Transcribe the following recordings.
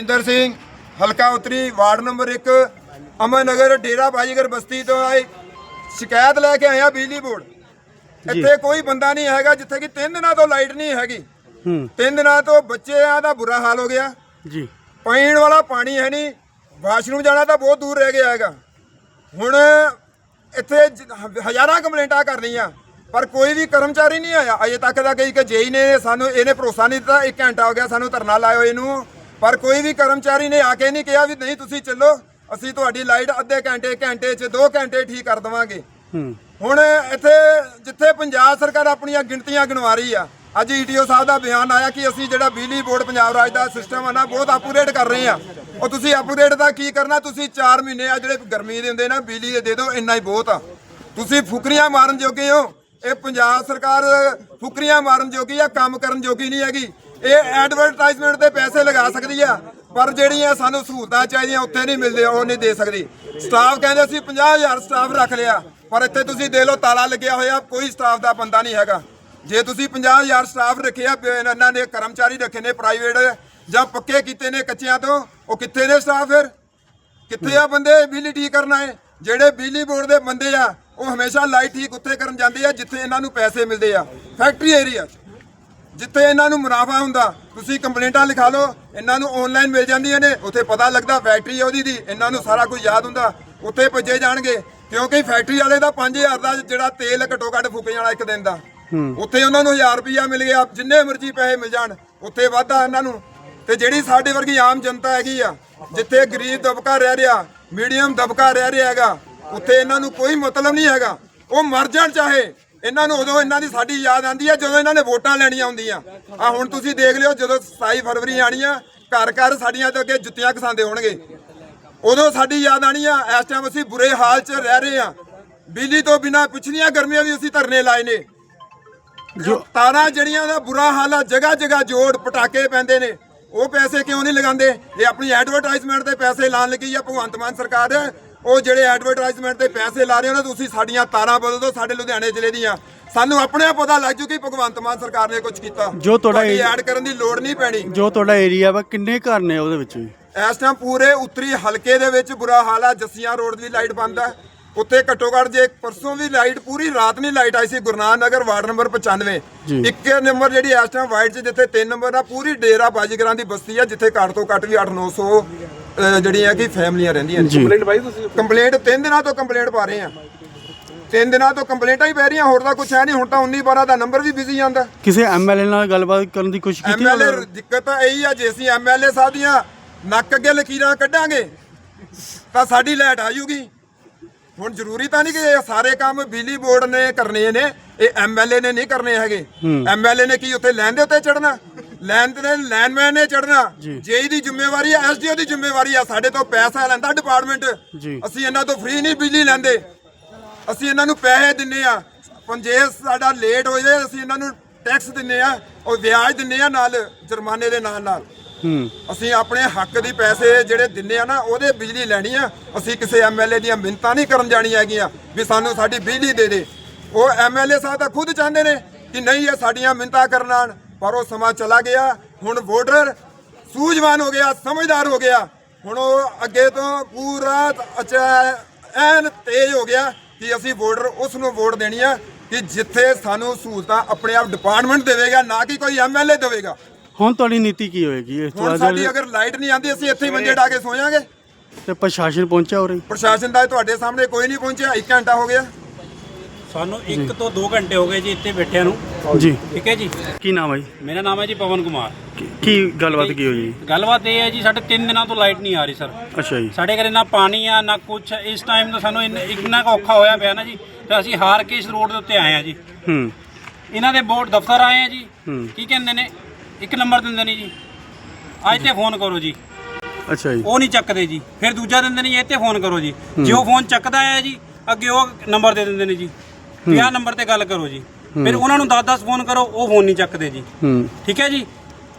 ਇੰਦਰ ਸਿੰਘ ਹਲਕਾ ਉਤਰੀ ward number 1 Aman Nagar Dera Bazigar Basti ਤੋਂ ਆਏ। ਸ਼ਿਕਾਇਤ ਲੈ ਕੇ ਆਇਆ ਬਿਜਲੀ ਬੋਰਡ। ਇੱਥੇ ਕੋਈ ਬੰਦਾ ਨਹੀਂ ਹੈਗਾ ਜਿੱਥੇ ਕਿ 3 ਦਿਨਾਂ ਤੋਂ ਲਾਈਟ ਨਹੀਂ ਹੈਗੀ। ਹੂੰ। 3 ਦਿਨਾਂ ਤੋਂ ਬੱਚਿਆਂ ਦਾ ਬੁਰਾ ਹਾਲ ਹੋ ਗਿਆ। ਜੀ। ਪੀਣ ਵਾਲਾ ਪਾਣੀ ਹੈ ਨਹੀਂ ਵਾਸ਼ਰੂਮ ਜਾਣਾ ਤਾਂ ਬਹੁਤ ਦੂਰ ਰਹਿ ਗਿਆ ਹੈਗਾ। ਹੁਣ ਇੱਥੇ ਜ- ਹਜ਼ਾਰਾਂ ਕੰਪਲੇਂਟਾਂ ਕਰ ਲਈਆਂ ਪਰ ਕੋਈ ਵੀ ਕਰਮਚਾਰੀ ਨਹੀਂ ਆਇਆ। ਅਜੇ ਤੱਕ ਦਾ ਕਈ ਕਿ ਜੇਈ ਨੇ ਸਾਨੂੰ ਇਹਨੇ ਭਰੋਸਾ ਨਹੀਂ ਦਿੱਤਾ 1 ਘੰਟਾ ਹੋ ਗਿਆ ਸਾਨੂੰ ਧਰਨਾ ਲਾਇਓ ਇਹਨੂੰ। ਪਰ ਕੋਈ ਵੀ ਕਰਮਚਾਰੀ ਨੇ ਆ ਕੇ ਨਹੀਂ ਕਿਹਾ ਵੀ ਨਹੀਂ ਤੁਸੀਂ ਚੱਲੋ ਅਸੀਂ ਤੁਹਾਡੀ ਲਾਈਟ ਅੱਧੇ ਘੰਟੇ ਘੰਟੇ 'ਚ 2 ਘੰਟੇ ਠੀਕ ਕਰ ਦੇਵਾਂਗੇ। ਹੁਣ ਇੱਥੇ ਜਿੱਥੇ ਪੰਜਾਬ ਸਰਕਾਰ ਆਪਣੀਆਂ ਗਿਣਤੀਆਂ ਗਿਣਵਾ ਰਹੀ ਆ ਅੱਜ ਈਟੀਓ ਸਾਹਿਬ ਦਾ ਬਿਆਨ ਆਇਆ ਕਿ ਅਸੀਂ ਜਿਹੜਾ ਬਿਜਲੀ ਬੋਰਡ ਪੰਜਾਬ ਰਾਜ ਦਾ ਸਿਸਟਮ ਆ ਨਾ ਬਹੁਤ ਅਪਗ੍ਰੇਡ ਕਰ ਰਹੇ ਆ। ਉਹ ਤੁਸੀਂ ਅਪਗ੍ਰੇਡ ਦਾ ਕੀ ਕਰਨਾ ਤੁਸੀਂ 4 ਮਹੀਨੇ ਆ ਜਿਹੜੇ ਗਰਮੀ ਦੇ ਹੁੰਦੇ ਨਾ ਬਿਜਲੀ ਦੇ ਦੇ ਦਿਓ ਇੰਨਾ ਹੀ ਬਹੁਤ ਆ। ਤੁਸੀਂ ਫੁਕਰੀਆਂ ਮਾਰਨ ਜੋਗੇ ਹੋ ਇਹ ਪੰਜਾਬ ਸਰਕਾਰ ਫੁਕਰੀਆਂ ਮਾਰਨ ਜੋਗੀ ਆ ਕੰਮ ਕਰਨ ਜੋਗੀ ਨਹੀਂ ਹੈਗੀ। ਇਹ ਐਡਵਰਟਾਈਜ਼ਮੈਂਟ ਦੇ ਪੈਸੇ ਲਗਾ ਸਕਦੀ ਆ, ਪਰ ਜਿਹੜੀਆਂ ਸਾਨੂੰ ਸਹੂਲਤਾਂ ਚਾਹੀਦੀਆਂ ਉੱਥੇ ਨਹੀਂ ਮਿਲਦੇ ਉਹ ਨਹੀਂ ਦੇ ਸਕਦੀ। ਸਟਾਫ ਕਹਿੰਦੇ ਅਸੀਂ 50000 ਸਟਾਫ ਰੱਖ ਲਿਆ, ਪਰ ਇੱਥੇ ਤੁਸੀਂ ਦੇ ਲਓ ਤਾਲਾ ਲੱਗਿਆ ਹੋਇਆ, ਕੋਈ ਸਟਾਫ ਦਾ ਬੰਦਾ ਨਹੀਂ ਹੈਗਾ। ਜੇ ਤੁਸੀਂ 50000 ਸਟਾਫ ਰੱਖਿਆ ਪ- ਇਹਨਾਂ ਨੇ ਕਰਮਚਾਰੀ ਰੱਖੇ ਨੇ ਪ੍ਰਾਈਵੇਟ ਜਾਂ ਪੱਕੇ ਕੀਤੇ ਨੇ ਕੱਚਿਆਂ ਤੋਂ, ਉਹ ਕਿੱਥੇ ਨੇ ਸਟਾਫ ਫਿਰ? ਕਿੱਥੇ ਆ ਬੰਦੇ? ਬਿਜਲੀ ਠੀਕ ਕਰਨ ਆਏ ਜਿਹੜੇ ਬਿਜਲੀ ਬੋਰਡ ਦੇ ਬੰਦੇ ਆ, ਉਹ ਹਮੇਸ਼ਾ ਲਾਈਟ ਠੀਕ ਉੱਥੇ ਕਰਨ ਜਾਂਦੇ ਆ, ਜਿੱਥੇ ਇਹਨਾਂ ਨੂੰ ਪੈਸੇ ਮਿਲਦੇ ਆ। ਫੈਕਟਰੀ ਏਰੀਆ ਜਿੱਥੇ ਇਹਨਾਂ ਨੂੰ ਮੁਨਾਫਾ ਹੁੰਦਾ ਤੁਸੀਂ ਕੰਪਲੇਂਟਾਂ ਲਿਖਾ ਲਓ ਇਹਨਾਂ ਨੂੰ ਆਨਲਾਈਨ ਮਿਲ ਜਾਂਦੀਆਂ ਨੇ ਉੱਥੇ ਪਤਾ ਲੱਗਦਾ ਫੈਕਟਰੀ ਉਹਦੀ ਦੀ ਇਹਨਾਂ ਨੂੰ ਸਾਰਾ ਕੁਝ ਯਾਦ ਹੁੰਦਾ ਉੱਥੇ ਭੱਜੇ ਜਾਣਗੇ ਕਿਉਂਕਿ ਫੈਕਟਰੀ ਵਾਲੇ ਦਾ 5000 ਦਾ ਜਿਹੜਾ ਤੇਲ ਘੱਟੋ ਘੱਟ ਫੂਕੇ ਜਾਣਾ ਇੱਕ ਦਿਨ ਦਾ। ਉੱਥੇ ਉਹਨਾਂ ਨੂੰ 1000 ਰੁਪਿਆ ਮਿਲ ਗਿਆ ਜਿੰਨੇ ਮਰਜ਼ੀ ਪੈਸੇ ਮਿਲ ਜਾਣ ਉੱਥੇ ਵਾਧਾ ਇਹਨਾਂ ਨੂੰ। ਤੇ ਜਿਹੜੀ ਸਾਡੇ ਵਰਗੀ ਆਮ ਜਨਤਾ ਹੈਗੀ ਆ ਜਿੱਥੇ ਗਰੀਬ ਦਬਕਾ ਰਹਿ ਰਿਹਾ ਮੀਡੀਅਮ ਦਬਕਾ ਰਹਿ ਰਿਹਾ ਹੈਗਾ ਉੱਥੇ ਇਹਨਾਂ ਨੂੰ ਕੋਈ ਮਤਲਬ ਨਹੀਂ ਹੈਗਾ। ਉਹ ਮਰ ਜਾਣ ਚਾਹੇ ਇਹਨਾਂ ਨੂੰ ਉਦੋਂ ਇਹਨਾਂ ਦੀ ਸਾਡੀ ਯਾਦ ਆਂਦੀ ਹੈ ਜਦੋਂ ਇਹਨਾਂ ਨੇ ਵੋਟਾਂ ਲੈਣੀਆਂ ਹੁੰਦੀਆਂ। ਆ ਹੁਣ ਤੁਸੀਂ ਦੇਖ ਲਿਓ ਜਦੋਂ 27 ਫਰਵਰੀ ਆਣੀ ਆ ਘਰ ਘਰ ਸਾਡੀਆਂ ਤੇ ਅੱਗੇ ਜੁੱਤੀਆਂ ਕਸਾਂਦੇ ਹੋਣਗੇ। ਉਦੋਂ ਸਾਡੀ ਯਾਦ ਆਣੀ ਆ ਇਸ ਟਾਈਮ ਅਸੀਂ ਬੁਰੇ ਹਾਲ 'ਚ ਰਹਿ ਰਹੇ ਆ। ਬਿਜਲੀ ਤੋਂ ਬਿਨਾ ਪਿਛਲੀਆਂ ਗਰਮੀਆਂ ਵੀ ਅਸੀਂ ਧਰਨੇ ਲਾਏ ਨੇ। ਜੋ ਤਾਰਾਂ ਜਿਹੜੀਆਂ ਦਾ ਬੁਰਾ ਹਾਲ ਆ ਜਗ੍ਹਾ ਜਗ੍ਹਾ ਜੋੜ ਪਟਾਕੇ ਪੈਂਦੇ ਨੇ। ਉਹ ਪੈਸੇ ਕਿਉਂ ਨਹੀਂ ਲਗਾਉਂਦੇ? ਇਹ ਆਪਣੀ ਐਡਵਰਟਾਈਜ਼ਮੈਂਟ ਤੇ ਪੈਸੇ ਲਾਣ ਲੱਗੀ ਆ ਭਗਵੰਤ ਮਾਨ ਸਰਕਾਰ। ਉਹ ਜਿਹੜੇ ਐਡਵਰਟਾਈਜ਼ਮੈਂਟ ਤੇ ਪੈਸੇ ਲਾ ਰਹੇ ਉਹਨਾਂ ਤੁਸੀਂ ਸਾਡੀਆਂ ਤਾਰਾਂ ਬਦਲ ਦਿਓ ਸਾਡੇ ਲੁਧਿਆਣੇ ਜ਼ਿਲ੍ਹੇ ਦੀਆਂ। ਸਾਨੂੰ ਆਪਣੇ ਆਪ ਪਤਾ ਲੱਗ ਜੂ ਕਿ ਭਗਵੰਤ ਮਾਨ ਸਰਕਾਰ ਨੇ ਕੁਝ ਕੀਤਾ। ਜੋ ਤੁਹਾਡਾ ਇਹ- ਐਡ ਕਰਨ ਦੀ ਲੋੜ ਨਹੀਂ ਪੈਣੀ। ਜੋ ਤੁਹਾਡਾ ਏਰੀਆ ਵਾ ਕਿੰਨੇ ਘਰ ਨੇ ਉਹਦੇ ਵਿੱਚ ਇਸ ਟਾਈਮ ਪੂਰੇ ਉੱਤਰੀ ਹਲਕੇ ਦੇ ਵਿੱਚ ਬੁਰਾ ਹਾਲ ਆ ਜੱਸੀਆਂ ਰੋਡ ਦੀ ਲਾਈਟ ਬੰਦ ਆ। ਉੱਥੇ ਘੱਟੋ ਘੱਟ ਜੇ ਪਰਸੋਂ ਵੀ ਲਾਈਟ ਪੂਰੀ ਰਾਤ ਨਹੀਂ ਲਾਈਟ ਆਈ ਸੀ ਗੁਰਨਾਨ ਨਗਰ ਵਾਰਡ ਨੰਬਰ 95 ਜੀ। ਇੱਕ ਨੰਬਰ ਜਿਹੜੀ ਇਸ ਟਾਈਮ ਵਾਈਟ 'ਚ ਜਿੱਥੇ 3 ਨੰਬਰ ਆ ਪੂਰੀ ਡੇਰਾ ਬਾਜੀਗਰਾਂ ਦੀ ਬਸਤੀ ਆ ਜਿੱਥੇ ਘੱਟ ਤੋਂ ਘੱਟ ਵੀ 8-900 ਜਿਹੜੀਆਂ ਕਿ ਫੈਮਲੀਆਂ ਰਹਿੰਦੀਆਂ ਨੇ। ਜੀ। ਕੰਪਲੇਂਟ 3 ਦਿਨਾਂ ਤੋਂ ਕੰਪਲੇਂਟ ਪਾ ਰਹੇ ਆ। 3 ਦਿਨਾਂ ਤੋਂ ਕੰਪਲੇਂਟਾਂ ਹੀ ਪੈ ਰਹੀਆਂ ਹੋਰ ਤਾਂ ਕੁਝ ਹੈ ਨਹੀਂ। ਹੁਣ ਤਾਂ 19 12 ਦਾ ਨੰਬਰ ਵੀ ਬਿਜ਼ੀ ਆਂਦਾ ਕਿਸੇ ਐਮਐਲਏ ਨਾਲ ਗੱਲਬਾਤ ਕਰਨ ਦੀ ਕੋਸ਼ਿਸ਼ ਕੀਤੀ ਐਮਐਲਏ? ਦਿੱਕਤ ਤਾਂ ਇਹੀ ਆ ਜੇ ਅਸੀਂ ਐਮਐਲਏ ਸਾਹਿਬ ਦੀਆਂ ਨੱਕ ਅੱਗੇ ਲਕੀਰਾਂ ਕੱਢਾਂਗੇ ਤਾਂ ਸਾਡੀ ਲਾਈਟ ਆ ਜੂਗੀ। ਹੁਣ ਜ਼ਰੂਰੀ ਤਾਂ ਨਹੀਂ ਕਿ ਇਹ ਸਾਰੇ ਕੰਮ ਬਿਜਲੀ ਬੋਰਡ ਨੇ ਕਰਨੇ ਨੇ ਇਹ ਐਮਐਲਏ ਨੇ ਨਹੀਂ ਕਰਨੇ ਹੈਗੇ। ਐਮਐਲਏ ਨੇ ਕੀ ਉੱਥੇ ਲੈਣ ਦੇ ਉੱਤੇ ਚੜਨਾ ਲੈਣ ਤੇ ਲੈਨਮੈਨ ਨੇ ਚੜਨਾ ਜੇਈ ਦੀ ਜ਼ਿੰਮੇਵਾਰੀ ਆ ਐਸਡੀਓ ਦੀ ਜ਼ਿੰਮੇਵਾਰੀ ਆ ਸਾਡੇ ਤੋਂ ਪੈਸਾ ਲੈਂਦਾ ਡਿਪਾਰਟਮੈਂਟ। ਜੀ। ਅਸੀਂ ਇਹਨਾਂ ਤੋਂ ਫ੍ਰੀ ਨਹੀਂ ਬਿਜਲੀ ਲੈਂਦੇ। ਅਸੀਂ ਇਹਨਾਂ ਨੂੰ ਪੈਸੇ ਦਿੰਨੇ ਆ। ਜੇ ਸਾਡਾ ਲੇਟ ਹੋ ਜਾਏ ਅਸੀਂ ਇਹਨਾਂ ਨੂੰ ਟੈਕਸ ਦਿੰਨੇ ਆ ਉਹ ਵਿਆਜ ਦਿੰਨੇ ਆ ਨਾਲ ਜੁਰਮਾਨੇ ਦੇ ਨਾਲ ਨਾਲ। ਹੂੰ। ਅਸੀਂ ਆਪਣੇ ਹੱਕ ਦੀ ਪੈਸੇ ਜਿਹੜੇ ਦਿੰਨੇ ਆ ਨਾ ਉਹਦੇ ਬਿਜਲੀ ਲੈਣੀ ਆ। ਅਸੀਂ ਕਿਸੇ ਐਮਐਲਏ ਦੀਆਂ ਮਿੰਤਾਂ ਨਹੀਂ ਕਰਨ ਜਾਣੀਆਂ ਹੈਗੀਆਂ ਵੀ ਸਾਨੂੰ ਸਾਡੀ ਬਿਜਲੀ ਦੇ ਦੇ। ਉਹ ਐਮਐਲਏ ਸਾਹਿਬ ਤਾਂ ਖੁਦ ਚਾਹੁੰਦੇ ਨੇ ਕਿ ਨਹੀਂ ਇਹ ਸਾਡੀਆਂ ਮਿੰਤਾਂ ਕਰਨ ਆਉਣ। ਪਰ ਉਹ ਸਮਾਂ ਚਲਾ ਗਿਆ ਹੁਣ ਵੋਟਰ ਸੂਝਵਾਨ ਹੋ ਗਿਆ ਸਮਝਦਾਰ ਹੋ ਗਿਆ। ਹੁਣ ਉਹ ਅੱਗੇ ਤੋਂ ਪੂਰਾ ਐਨ ਤੇਜ਼ ਹੋ ਗਿਆ ਕਿ ਅਸੀਂ ਵੋਟਰ ਉਸ ਨੂੰ ਵੋਟ ਦੇਣੀ ਆ ਕਿ ਜਿੱਥੇ ਸਾਨੂੰ ਸਹੂਲਤਾਂ ਆਪਣੇ ਆਪ ਡਿਪਾਰਟਮੈਂਟ ਦੇਵੇਗਾ ਨਾ ਕਿ ਕੋਈ ਐਮਐਲਏ ਦੇਵੇਗਾ। ਹੁਣ ਤੁਹਾਡੀ ਨੀਤੀ ਕੀ ਹੋਏਗੀ? ਇਸ ਤੋਂ ਹੁਣ ਸਾਡੀ ਅਗਰ ਲਾਈਟ ਨਹੀਂ ਆਉਂਦੀ ਅਸੀਂ ਇੱਥੇ ਹੀ ਮੰਜੇ ਢਾ ਕੇ ਸੋ ਜਾਾਂਗੇ ਤੇ ਪ੍ਰਸ਼ਾਸਨ ਪਹੁੰਚਿਆ ਹੋ ਰਹੀ ਪ੍ਰਸ਼ਾਸਨ ਦਾ ਤੁਹਾਡੇ ਸਾਹਮਣੇ ਕੋਈ ਨਹੀਂ ਪਹੁੰਚਿਆ 1 ਘੰਟਾ ਹੋ ਗਿਆ। ਸਾਨੂੰ 1 ਤੋਂ 2 ਘੰਟੇ ਹੋ ਗਏ ਜੀ ਇੱਥੇ ਬੈਠਿਆਂ ਨੂੰ। ਜੀ। ਠੀਕ ਹੈ ਜੀ? ਕੀ ਨਾਮ ਹੈ ਜੀ? ਮੇਰਾ ਨਾਮ ਹੈ ਜੀ ਪਵਨ ਕੁਮਾਰ। ਕੀ- ਕੀ ਗੱਲਬਾਤ ਕੀ ਹੋਈ ਜੀ? ਗੱਲਬਾਤ ਇਹ ਹੈ ਜੀ ਸਾਡੇ 3 ਦਿਨਾਂ ਤੋਂ ਲਾਈਟ ਨਹੀਂ ਆ ਰਹੀ ਸਰ। ਅੱਛਾ ਜੀ। ਸਾਡੇ ਘਰੇ ਨਾ ਪਾਣੀ ਆ ਨਾ ਕੁਛ। ਇਸ ਟਾਈਮ ਤਾਂ ਸਾਨੂੰ ਇੰਨ- ਇੰਨਾ ਕੁ ਔਖਾ ਹੋਇਆ ਪਿਆ ਨਾ ਜੀ ਤੇ ਅਸੀਂ ਹਾਰ ਕੇ ਇਸ ਰੋਡ ਦੇ ਉੱਤੇ ਆਏ ਆ ਜੀ। ਹੂੰ। ਇਹਨਾਂ ਦੇ ਬੋਰਡ ਦਫ਼ਤਰ ਆਏ ਆ ਜੀ। ਹੂੰ। ਕੀ ਕਹਿੰਦੇ ਨੇ? ਇੱਕ ਨੰਬਰ ਦਿੰਦੇ ਨੇ ਜੀ। ਅੱਜ ਤੇ ਫੋਨ ਕਰੋ ਜੀ। ਅੱਛਾ ਜੀ। ਉਹ ਨਹੀਂ ਚੱਕਦੇ ਜੀ। ਫਿਰ ਦੂਜਾ ਦਿੰਦੇ ਨੇ ਜੀ ਇੱਥੇ ਫੋਨ ਕਰੋ ਜੀ। ਜੇ ਉਹ ਫੋਨ ਚੱਕਦਾ ਹੈ ਜੀ ਅੱਗੇ ਉਹ ਨੰਬਰ ਦੇ ਦਿੰਦੇ ਨੇ ਜੀ। ਵੀ ਆਹ ਨੰਬਰ ਤੇ ਗੱਲ ਕਰੋ ਜੀ। ਫਿਰ ਉਹਨਾਂ ਨੂੰ 10-10 ਫੋਨ ਕਰੋ ਉਹ ਫੋਨ ਨਹੀਂ ਚੱਕਦੇ ਜੀ। ਹੂੰ। ਠੀਕ ਹੈ ਜੀ?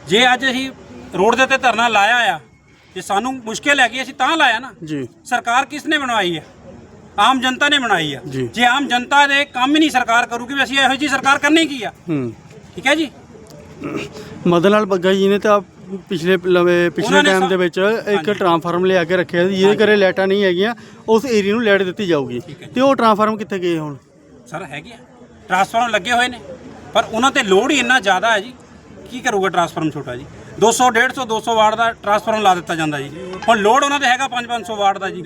ਜੇ ਅੱਜ ਅਸੀਂ ਰੋਡ ਦੇ ਉੱਤੇ ਧਰਨਾ ਲਾਇਆ ਆ ਜੇ ਸਾਨੂੰ ਮੁਸ਼ਕਿਲ ਹੈਗੀ ਅਸੀਂ ਤਾਂ ਲਾਇਆ ਨਾ। ਜੀ। ਸਰਕਾਰ ਕਿਸ ਨੇ ਬਣਵਾਈ ਹੈ ਆਮ ਜਨਤਾ ਨੇ ਬਣਾਈ ਆ। ਜੀ। ਜੇ ਆਮ ਜਨਤਾ ਦੇ ਕੰਮ ਹੀ ਨਹੀਂ ਸਰਕਾਰ ਕਰੂਗੀ ਵੀ ਅਸੀਂ ਇਹੋ ਜਿਹੀ ਸਰਕਾਰ ਕਰਨੀ ਕੀ ਆ? ਹੂੰ। ਠੀਕ ਹੈ ਜੀ? ਮਦਨ ਲਾਲ ਬੱਗਾ ਜੀ ਨੇ ਤਾਂ ਪਿਛਲੇ ਲਵੇ ਪਿਛਲੇ ਉਹਨਾਂ ਨੇ ਟਾਈਮ ਸਾ- ਦੇ ਵਿੱਚ ਇੱਕ ਟਰਾਂਸਫਾਰਮ ਲਿਆ ਕੇ ਰੱਖਿਆ ਸੀ। ਜਿਹਦੇ ਘਰੇ ਲਾਈਟਾਂ ਨਹੀਂ ਹੈਗੀਆਂ ਉਸ ਏਰੀਆ ਨੂੰ ਲਾਈਟ ਦਿੱਤੀ ਜਾਊਗੀ। ਤੇ ਉਹ ਟਰਾਂਸਫਾਰਮ ਕਿੱਥੇ ਗਏ ਹੁਣ? ਸਰ ਹੈਗੇ ਆ। ਟਰਾਂਸਫਾਰਮ ਲੱਗੇ ਹੋਏ ਨੇ। ਪਰ ਉਹਨਾਂ ਤੇ ਲੋਡ ਹੀ ਇੰਨਾ ਜ਼ਿਆਦਾ ਹੈ ਜੀ। ਕੀ ਕਰੂਗਾ ਟਰਾਂਸਫਾਰਮ ਛੋਟਾ ਜੀ? 200 150 200 ਵਾਟ ਦਾ ਟਰਾਂਸਫਾਰਮ ਲਾ ਦਿੱਤਾ ਜਾਂਦਾ ਜੀ। ਹੁਣ ਲੋਡ ਉਹਨਾਂ ਤੇ ਹੈਗਾ 5 500 ਵਾਟ ਦਾ ਜੀ।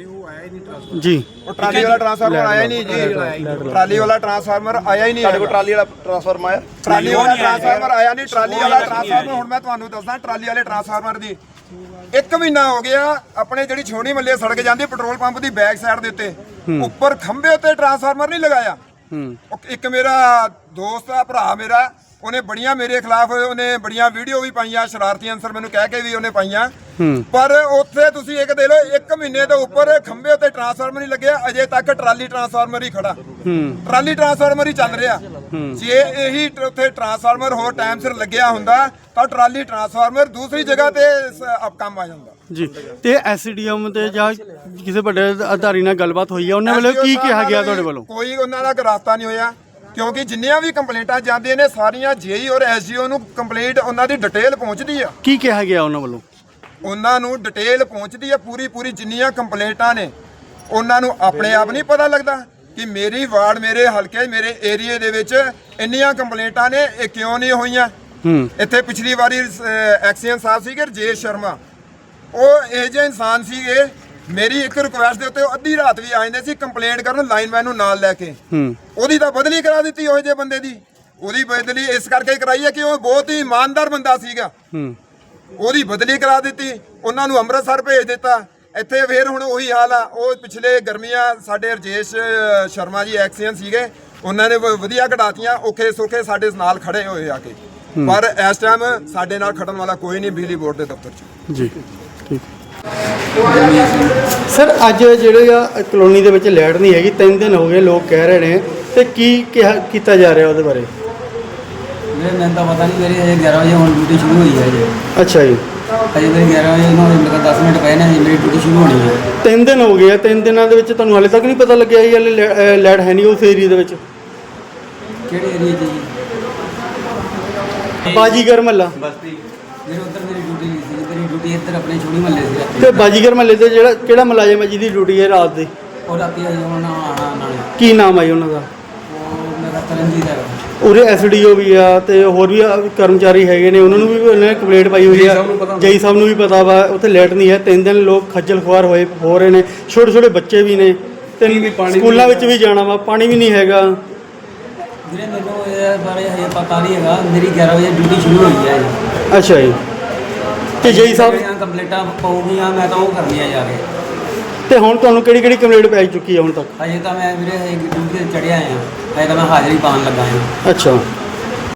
ਜੀ। ਉਹ ਟਰਾਲੀ ਵਾਲਾ ਟਰਾਂਸਫਾਰਮਰ ਆਇਆ ਹੀ ਨਹੀਂ ਜੀ। ਟਰਾਲੀ ਵਾਲਾ ਟਰਾਂਸਫਾਰਮਰ ਆਇਆ ਹੀ ਨਹੀਂ ਸਾਡੇ ਕੋਲ। ਟਰਾਲੀ ਵਾਲਾ ਟਰਾਂਸਫਾਰਮ ਆਇਆ? ਟਰਾਲੀ ਵਾਲਾ ਟਰਾਂਸਫਾਰਮਰ ਆਇਆ ਨਹੀਂ। ਟਰਾਲੀ ਵਾਲਾ ਟਰਾਂਸਫਾਰਮਰ। ਹੁਣ ਮੈਂ ਤੁਹਾਨੂੰ ਦੱਸਦਾ ਟਰਾਲੀ ਵਾਲੇ ਟਰਾਂਸਫਾਰਮਰ ਦੀ। ਇੱਕ ਮਹੀਨਾ ਹੋ ਗਿਆ ਆਪਣੇ ਜਿਹੜੀ ਛੋਣੀ ਮੱਲੇ ਸੜਕ ਜਾਂਦੀ ਪੈਟਰੋਲ ਪੰਪ ਦੀ ਬੈਕ ਸਾਈਡ ਦੇ ਉੱਤੇ। ਉੱਪਰ ਖੰਭੇ ਉੱਤੇ ਟਰਾਂਸਫਾਰਮਰ ਨਹੀਂ ਲਗਾਇਆ। ਉਹ ਇੱਕ ਮੇਰਾ ਦੋਸਤ ਆ ਭਰਾ ਮੇਰਾ ਉਹਨੇ ਬੜੀਆਂ ਮੇਰੇ ਖਿਲਾਫ ਉਹਨੇ ਬੜੀਆਂ ਵੀਡੀਓ ਵੀ ਪਾਈਆਂ ਸ਼ਰਾਰਤੀ ਅਨਸਰ ਮੈਨੂੰ ਕਹਿ ਕੇ ਵੀ ਉਹਨੇ ਪਾਈਆਂ। ਹੂੰ। ਪਰ ਉੱਥੇ ਤੁਸੀਂ ਇੱਕ ਦੇ ਲਓ ਇੱਕ ਮਹੀਨੇ ਤੋਂ ਉੱਪਰ ਖੰਭੇ ਉੱਤੇ ਟਰਾਂਸਫਾਰਮਰ ਨਹੀਂ ਲੱਗਿਆ ਅਜੇ ਤੱਕ ਟਰਾਲੀ ਟਰਾਂਸਫਾਰਮਰ ਹੀ ਖੜਾ। ਹੂੰ। ਟਰਾਲੀ ਟਰਾਂਸਫਾਰਮਰ ਹੀ ਚੱਲ ਰਿਹਾ। ਜੇ ਇਹੀ ਉੱਥੇ ਟਰਾਂਸਫਾਰਮਰ ਹੋਰ ਟਾਈਮ ਸਿਰ ਲੱਗਿਆ ਹੁੰਦਾ ਤਾਂ ਟਰਾਲੀ ਟਰਾਂਸਫਾਰਮਰ ਦੂਸਰੀ ਜਗ੍ਹਾ ਤੇ ਕੰਮ ਆ ਜਾਂਦਾ। ਜੀ। ਤੇ ਐਸਡੀਐਮ ਤੇ ਜਾਂ ਕਿਸੇ ਵੱਡੇ ਅਧਾਰੀ ਨਾਲ ਗੱਲਬਾਤ ਹੋਈ ਹੈ ਉਹਨਾਂ ਵੱਲੋਂ ਕੀ ਕਿਹਾ ਗਿਆ ਤੁਹਾਡੇ ਵੱਲੋਂ? ਕੋਈ ਉਹਨਾਂ ਦਾ ਰਾਸਤਾ ਨਹੀਂ ਹੋਇਆ ਕਿਉਂਕਿ ਜਿੰਨੀਆਂ ਵੀ ਕੰਪਲੇਂਟਾਂ ਜਾਂਦੀਆਂ ਨੇ ਸਾਰੀਆਂ ਜੇਈ ਔਰ ਐਸਜੀਓ ਨੂੰ ਕੰਪਲੇਂਟ ਉਹਨਾਂ ਦੀ ਡਿਟੇਲ ਪਹੁੰਚਦੀ ਆ। ਕੀ ਕਿਹਾ ਗਿਆ ਉਹਨਾਂ ਵੱਲੋਂ? ਉਹਨਾਂ ਨੂੰ ਡਿਟੇਲ ਪਹੁੰਚਦੀ ਆ ਪੂਰੀ ਪੂਰੀ ਜਿੰਨੀਆਂ ਕੰਪਲੇਂਟਾਂ ਨੇ ਉਹਨਾਂ ਨੂੰ ਆਪਣੇ ਆਪ ਨਹੀਂ ਪਤਾ ਲੱਗਦਾ ਕਿ ਮੇਰੀ ਵਾਰਡ ਮੇਰੇ ਹਲਕੇ ਮੇਰੇ ਏਰੀਏ ਦੇ ਵਿੱਚ ਇੰਨੀਆਂ ਕੰਪਲੇਂਟਾਂ ਨੇ ਇਹ ਕਿਉਂ ਨਹੀਂ ਹੋਈਆਂ? ਇੱਥੇ ਪਿਛਲੀ ਵਾਰੀ ਐਕਸੀਅਨ ਸਾਹਿਬ ਸੀਗੇ ਰਜੇਸ਼ ਸ਼ਰਮਾ। ਉਹ ਇਹ ਜਿਹੇ ਇਨਸਾਨ ਸੀਗੇ ਮੇਰੀ ਇੱਕ ਰਿਕੁਐਸਟ ਦੇ ਉੱਤੇ ਉਹ ਅੱਧੀ ਰਾਤ ਵੀ ਆ ਜਾਂਦੇ ਸੀ ਕੰਪਲੇਂਟ ਕਰਨ ਲਾਈਨਮੈਨ ਨੂੰ ਨਾਲ ਲੈ ਕੇ। ਹੂੰ। ਉਹਦੀ ਤਾਂ ਬਦਲੀ ਕਰਾ ਦਿੱਤੀ ਉਹ ਜਿਹੇ ਬੰਦੇ ਦੀ। ਉਹਦੀ ਬਦਲੀ ਇਸ ਕਰਕੇ ਕਰਾਈ ਹੈ ਕਿ ਉਹ ਬਹੁਤ ਹੀ ਇਮਾਨਦਾਰ ਬੰਦਾ ਸੀਗਾ। ਹੂੰ। ਉਹਦੀ ਬਦਲੀ ਕਰਾ ਦਿੱਤੀ ਉਹਨਾਂ ਨੂੰ ਅੰਮ੍ਰਿਤਸਰ ਭੇਜ ਦਿੱਤਾ। ਇੱਥੇ ਫੇਰ ਹੁਣ ਉਹੀ ਹਾਲ ਆ। ਉਹ ਪਿਛਲੇ ਗਰਮੀਆਂ ਸਾਡੇ ਰਜੇਸ਼ ਸ਼ਰਮਾ ਜੀ ਐਕਸੀਅਨ ਸੀਗੇ। ਉਹਨਾਂ ਨੇ ਵਧੀਆ ਕਢਾਤੀਆਂ ਔਖੇ ਸੌਖੇ ਸਾਡੇ ਨਾਲ ਖੜੇ ਹੋਏ ਆ ਕੇ। ਪਰ ਇਸ ਟਾਈਮ ਸਾਡੇ ਨਾਲ ਖੜਨ ਵਾਲਾ ਕੋਈ ਨਹੀਂ ਬਿਜਲੀ ਬੋਰਡ ਦੇ ਦਫ਼ਤਰ 'ਚ। ਜੀ। ਠੀਕ। ਸਰ ਅੱਜ ਜਿਹੜੇ ਆ ਕਲੋਨੀ ਦੇ ਵਿੱਚ ਲਾਈਟ ਨਹੀਂ ਹੈਗੀ ਤਿੰਨ ਦਿਨ ਹੋ ਗਏ ਲੋਕ ਕਹਿ ਰਹੇ ਨੇ ਤੇ ਕੀ ਕਿਹਾ ਕੀਤਾ ਜਾ ਰਿਹਾ ਉਹਦੇ ਬਾਰੇ? ਮੇਰੇ ਮੈਨੂੰ ਤਾਂ ਪਤਾ ਨਹੀਂ ਮੇਰੀ ਹਜੇ 11 ਵਜੇ ਹੁਣ ਡਿਊਟੀ ਸ਼ੁਰੂ ਹੋਈ ਹੈ ਜੀ ਅੱਛਾ ਜੀ। ਹਜੇ ਮੇਰੀ 11 ਵਜੇ ਨੂੰ ਮੇਰੇ ਕੋਲ 10 ਮਿੰਟ ਪਏ ਨੇ ਮੇਰੀ ਡਿਊਟੀ ਸ਼ੁਰੂ ਹੋਣੀ ਹੈ। ਤਿੰਨ ਦਿਨ ਹੋ ਗਏ ਆ ਤਿੰਨ ਦਿਨਾਂ ਦੇ ਵਿੱਚ ਤੁਹਾਨੂੰ ਹਾਲੇ ਤੱਕ ਨਹੀਂ ਪਤਾ ਲੱਗਿਆ ਇਹ ਹਲੇ ਲੈ- ਅਹ ਲਾਈਟ ਹੈ ਨਹੀਂ ਉਸ ਏਰੀਆ ਦੇ ਵਿੱਚ। ਕਿਹੜੇ ਏਰੀਆ 'ਚ ਜੀ? ਬਾਜੀਗਰ ਮਹੱਲਾ। ਮੇਰੇ ਉੱਧਰ ਮੇਰੀ ਡਿਊਟੀ ਨਹੀਂ ਸੀ ਮੇਰੀ ਡਿਊਟੀ ਇੱਧਰ ਆਪਣੇ ਛੋੜੀ ਮਹੱਲੇ ਸੀ ਰਾਤੀ। ਤੇ ਬਾਜੀਗਰ ਮਹੱਲੇ ਤੇ ਜਿਹੜਾ ਕਿਹੜਾ ਮੁਲਾਜ਼ਮ ਹੈ ਜਿਹਦੀ ਡਿਊਟੀ ਹੈ ਰਾਤ ਦੀ? ਉਹ ਰਾਤੀ ਹਜੇ ਹੁਣ ਆਣਾ ਨਾਲੇ। ਕੀ ਨਾਮ ਹੈ ਜੀ ਉਹਨਾਂ ਦਾ? ਉਹ ਮੇਰਾ ਤਰਨਜੀਤ ਹੈ ਉਰੇ ਐਸਡੀਓ ਵੀ ਆ ਤੇ ਹੋਰ ਵੀ ਆ ਕਰਮਚਾਰੀ ਹੈਗੇ ਨੇ ਉਹਨਾਂ ਨੂੰ ਵੀ ਉਹਨਾਂ ਨੇ ਕੰਪਲੇਂਟ ਪਾਈ ਹੋਈ ਆ। ਜਈ ਸਾਹਿਬ ਨੂੰ ਵੀ ਪਤਾ ਵਾ ਉੱਥੇ ਲਾਈਟ ਨਹੀਂ ਹੈ ਤਿੰਨ ਦਿਨ ਲੋਕ ਖੱਜਲ ਖੁਆਰ ਹੋਏ ਹੋ ਰਹੇ ਨੇ ਛੋਟੇ ਛੋਟੇ ਬੱਚੇ ਵੀ ਨੇ। ਤੇ ਸਕੂਲਾਂ ਵਿੱਚ ਵੀ ਜਾਣਾ ਵਾ ਪਾਣੀ ਵੀ ਨਹੀਂ ਹੈਗਾ। ਵੀਰੇ ਮੈਨੂੰ ਇਹ ਬਾਰੇ ਹਜੇ ਪਤਾ ਨਹੀਂ ਹੈਗਾ ਮੇਰੀ 11 ਵਜੇ ਡਿਊਟੀ ਸ਼ੁਰੂ ਹੋਈ ਹੈ ਜੀ ਅੱਛਾ ਜੀ। ਤੇ ਜਈ ਸਾਹਿਬ ਜਿਹੜੀਆਂ ਕੰਪਲੀਟਾਂ ਪਾਉਗੀਆਂ ਮੈਂ ਤਾਂ ਉਹ ਕਰਨੀਆਂ ਜਾ ਕੇ। ਤੇ ਹੁਣ ਤੁਹਾਨੂੰ ਕਿਹੜੀ ਕਿਹੜੀ ਕੰਪਲੇਂਟ ਪੈ ਚੁੱਕੀ ਹੈ ਹੁਣ ਤੱਕ? ਹਜੇ ਤਾਂ ਮੈਂ ਵੀਰੇ ਡਿਊਟੀ ਤੇ ਚੜਿਆ ਆ। ਹਜੇ ਤਾਂ ਮੈਂ ਹਾਜ਼ਰੀ ਪਾਉਣ ਲੱਗਾ ਹਾਂ ਅੱਛਾ।